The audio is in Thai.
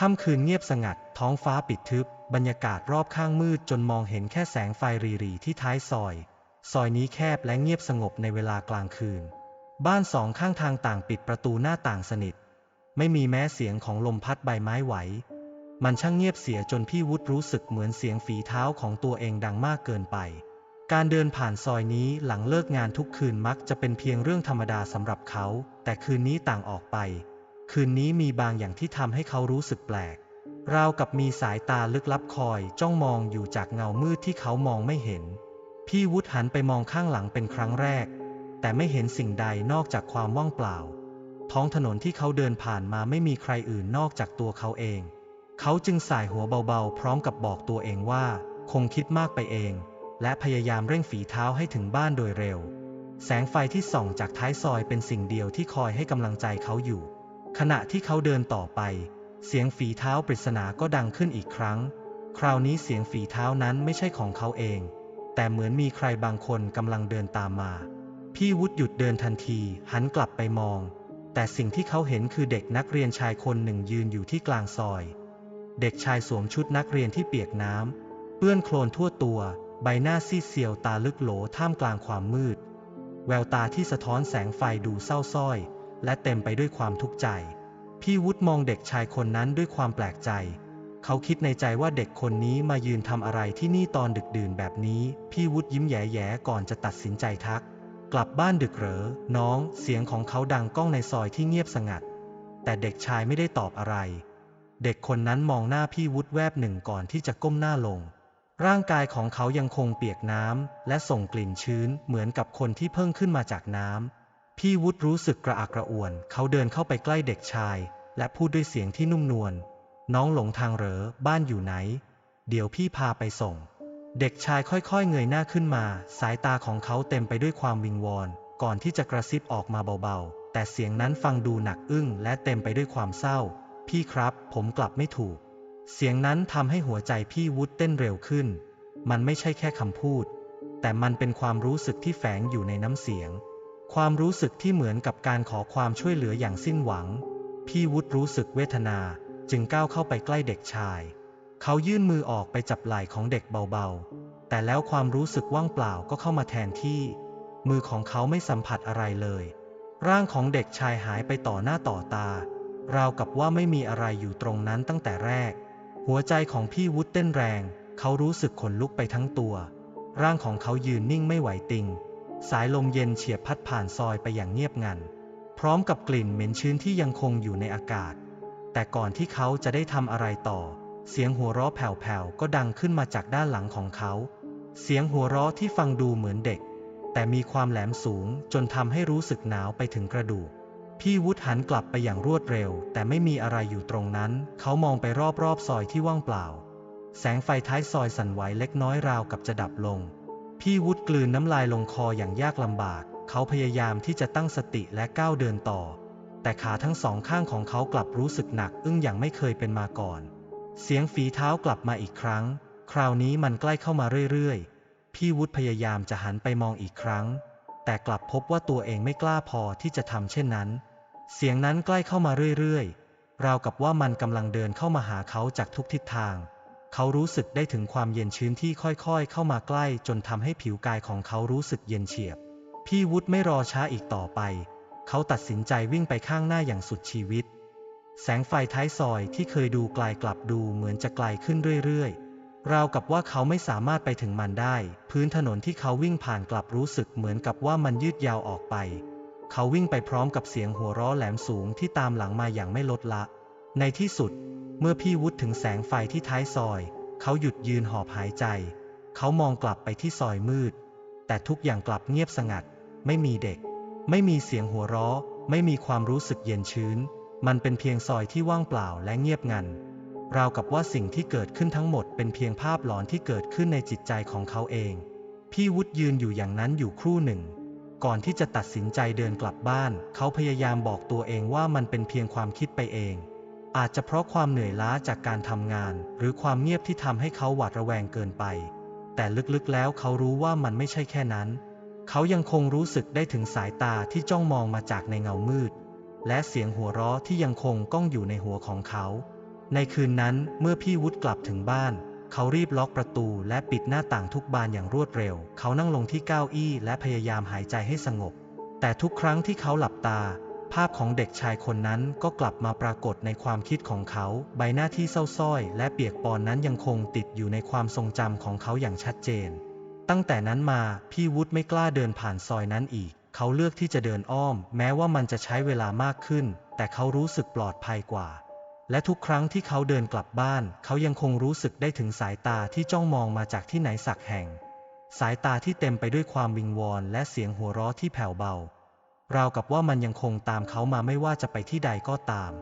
ค่ำคืนเงียบสงัด ท้องฟ้าปิดทึบ บรรยากาศรอบข้างมืดจนมองเห็นแค่แสงไฟรีๆที่ท้ายซอย ซอยนี้แคบและเงียบสงบในเวลากลางคืน บ้านสองข้างทางต่างปิดประตูหน้าต่างสนิท ไม่มีแม้เสียงของลมพัดใบไม้ไหว มันช่างเงียบเสียจนพี่วุฒิรู้สึกเหมือนเสียงฝีเท้าของตัวเองดังมากเกินไป การเดินผ่านซอยนี้หลังเลิกงานทุกคืนมักจะเป็นเพียงเรื่องธรรมดาสำหรับเขา แต่คืนนี้ต่างออกไป คืนนี้มีบางอย่างที่ทำให้เขารู้สึกแปลก ราวกับมีสายตาลึกลับคอยจ้องมองอยู่จากเงามืดที่เขามองไม่เห็น พี่วุฒิหันไปมองข้างหลังเป็นครั้งแรก แต่ไม่เห็นสิ่งใดนอกจากความว่างเปล่า ท้องถนนที่เขาเดินผ่านมาไม่มีใครอื่นนอกจากตัวเขาเอง เขาจึงสายหัวเบาๆ พร้อมกับบอกตัวเองว่า คงคิดมากไปเอง และพยายามเร่งฝีเท้าให้ถึงบ้านโดยเร็ว แสงไฟที่ส่องจากท้ายซอยเป็นสิ่งเดียวที่คอยให้กำลังใจเขาอยู่ ขณะที่เขาเดินต่อไป เสียงฝีเท้าปริศนาก็ดังขึ้นอีกครั้ง คราวนี้เสียงฝีเท้านั้นไม่ใช่ของเขาเอง แต่เหมือนมีใครบางคนกำลังเดินตามมา พี่วุฒิหยุดเดินทันที หันกลับไปมอง แต่สิ่งที่เขาเห็นคือเด็กนักเรียนชายคนหนึ่งยืนอยู่ที่กลางซอย เด็กชายสวมชุดนักเรียนที่เปียกน้ำเปื้อนโคลนทั่วตัว ใบหน้าซีดเซียวตาลึกโหลท่ามกลางความมืด แววตาที่สะท้อนแสงไฟดูเศร้าส้อย และเต็มไปด้วยความทุกข์ใจ พี่วุฒิมองเด็กชายคนนั้นด้วยความแปลกใจ เขาคิดในใจว่าเด็กคนนี้มายืนทำอะไรที่นี่ตอนดึกดื่นแบบนี้ พี่วุฒิยิ้มแย่ๆก่อนจะตัดสินใจทัก กลับบ้านดึกเหรอ น้อง เสียงของเขาดังก้องในซอยที่เงียบสงัด แต่เด็กชายไม่ได้ตอบอะไร เด็กคนนั้นมองหน้าพี่วุฒิแวบหนึ่งก่อนที่จะก้มหน้าลงร่างกายของเขายังคงเปียกน้ำและส่งกลิ่นชื้นเหมือนกับคนที่เพิ่งขึ้นมาจากน้ำ พี่วุฒิรู้สึกกระอักกระอ่วน เขาเดินเข้าไปใกล้เด็กชาย และพูดด้วยเสียงที่นุ่มนวล น้องหลงทางเหรอ บ้านอยู่ไหน เดี๋ยวพี่พาไปส่ง เด็กชายค่อยๆ เงยหน้าขึ้นมา สายตาของเขาเต็มไปด้วยความวิงวอน ก่อนที่จะกระซิบออกมาเบาๆ แต่เสียงนั้นฟังดูหนักอึ้งและเต็มไปด้วยความเศร้า พี่ครับ ผมกลับไม่ถูก เสียงนั้นทำให้หัวใจพี่วุฒิเต้นเร็วขึ้น มันไม่ใช่แค่คำพูด แต่มันเป็นความรู้สึกที่แฝงอยู่ในน้ำเสียง ความรู้สึกที่เหมือนกับการขอความช่วยเหลืออย่างสิ้นหวัง พี่วุฒิรู้สึกเวทนาจึงก้าวเข้าไปใกล้เด็กชาย เขายื่นมือออกไปจับไหล่ของเด็กเบาๆ แต่แล้วความรู้สึกว่างเปล่าก็เข้ามาแทนที่ มือของเขาไม่สัมผัสอะไรเลย ร่างของเด็กชายหายไปต่อหน้าต่อตา ราวกับว่าไม่มีอะไรอยู่ตรงนั้นตั้งแต่แรก หัวใจของพี่วุฒิเต้นแรง เขารู้สึกขนลุกไปทั้งตัว ร่างของเขายืนนิ่งไม่ไหวติง สายลมเย็นเฉียบพัดผ่านซอยไปอย่างเงียบงัน พร้อมกับกลิ่นเหม็นชื้นที่ยังคงอยู่ในอากาศ แต่ก่อนที่เขาจะได้ทำอะไรต่อ เสียงหัวเราะแผ่วๆก็ดังขึ้นมาจากด้านหลังของเขา เสียงหัวเราะที่ฟังดูเหมือนเด็ก แต่มีความแหลมสูงจนทำให้รู้สึกหนาวไปถึงกระดูก พี่วุฒิหันกลับไปอย่างรวดเร็ว แต่ไม่มีอะไรอยู่ตรงนั้น เขามองไปรอบๆซอยที่ว่างเปล่า แสงไฟท้ายซอยสั่นไหวเล็กน้อยราวกับจะดับลง พี่วุฒิกลืนน้ำลายลงคออย่างยากลำบาก เขาพยายามที่จะตั้งสติและก้าวเดินต่อ แต่ขาทั้งสองข้างของเขากลับรู้สึกหนักอึ้งอย่างไม่เคยเป็นมาก่อน เสียงฝีเท้ากลับมาอีกครั้ง คราวนี้มันใกล้เข้ามาเรื่อยๆ พี่วุฒิพยายามจะหันไปมองอีกครั้ง แต่กลับพบว่าตัวเองไม่กล้าพอที่จะทำเช่นนั้น เสียงนั้นใกล้เข้ามาเรื่อยๆ ราวกับว่ามันกำลังเดินเข้ามาหาเขาจากทุกทิศทาง เขารู้สึกได้ถึงความเย็นชื้นที่ค่อยๆ เข้ามาใกล้จนทำให้ผิวกายของเขารู้สึกเย็นเฉียบ พี่วุฒิไม่รอช้าอีกต่อไป เขาตัดสินใจวิ่งไปข้างหน้าอย่างสุดชีวิต แสงไฟท้ายซอยที่เคยดูไกลกลับดูเหมือนจะไกลขึ้นเรื่อยๆ ราวกับว่าเขาไม่สามารถไปถึงมันได้ พื้นถนนที่เขาวิ่งผ่านกลับรู้สึกเหมือนกับว่ามันยืดยาวออกไป เขาวิ่งไปพร้อมกับเสียงหัวเราะแหลมสูงที่ตามหลังมาอย่างไม่ลดละ ในที่สุด เมื่อพี่วุฒิถึงแสงไฟที่ท้ายซอย เขาหยุดยืนหอบหายใจ เขามองกลับไปที่ซอยมืด แต่ทุกอย่างกลับเงียบสงัด ไม่มีเด็ก ไม่มีเสียงหัวเราะ ไม่มีความรู้สึกเย็นชื้น มันเป็นเพียงซอยที่ว่างเปล่าและเงียบงัน ราวกับว่าสิ่งที่เกิดขึ้นทั้งหมดเป็นเพียงภาพหลอนที่เกิดขึ้นในจิตใจของเขาเอง พี่วุฒิยืนอยู่อย่างนั้นอยู่ครู่หนึ่งก่อนที่จะตัดสินใจเดินกลับบ้าน เขาพยายามบอกตัวเองว่ามันเป็นเพียงความคิดไปเอง อาจจะเพราะความเหนื่อยล้าจากการทำงาน หรือความเงียบที่ทำให้เขาหวาดระแวงเกินไป แต่ลึกๆแล้วเขารู้ว่ามันไม่ใช่แค่นั้น เขายังคงรู้สึกได้ถึงสายตาที่จ้องมองมาจากในเงามืด และเสียงหัวเราะที่ยังคงก้องอยู่ในหัวของเขา ในคืนนั้นเมื่อพี่วุฒิกลับถึงบ้าน เขารีบล็อกประตูและปิดหน้าต่างทุกบานอย่างรวดเร็ว เขานั่งลงที่เก้าอี้และพยายามหายใจให้สงบ แต่ทุกครั้งที่เขาหลับตา ภาพของเด็กชายคนนั้นก็กลับมาปรากฏในความคิดของเขา ใบหน้าที่เศร้าส้อยและเปียกปอนนั้นยังคงติดอยู่ในความทรงจำของเขาอย่างชัดเจน ตั้งแต่นั้นมาพี่วุฒิไม่กล้าเดินผ่านซอยนั้นอีก เขาเลือกที่จะเดินอ้อม แม้ว่ามันจะใช้เวลามากขึ้น แต่เขารู้สึกปลอดภัยกว่า และทุกครั้งที่เขาเดินกลับบ้าน เขายังคงรู้สึกได้ถึงสายตาที่จ้องมองมาจากที่ไหนสักแห่ง สายตาที่เต็มไปด้วยความวิงวอนและเสียงหัวเราะที่แผ่วเบา ราวกับว่ามันยังคงตามเขามาไม่ว่าจะไปที่ใดก็ตาม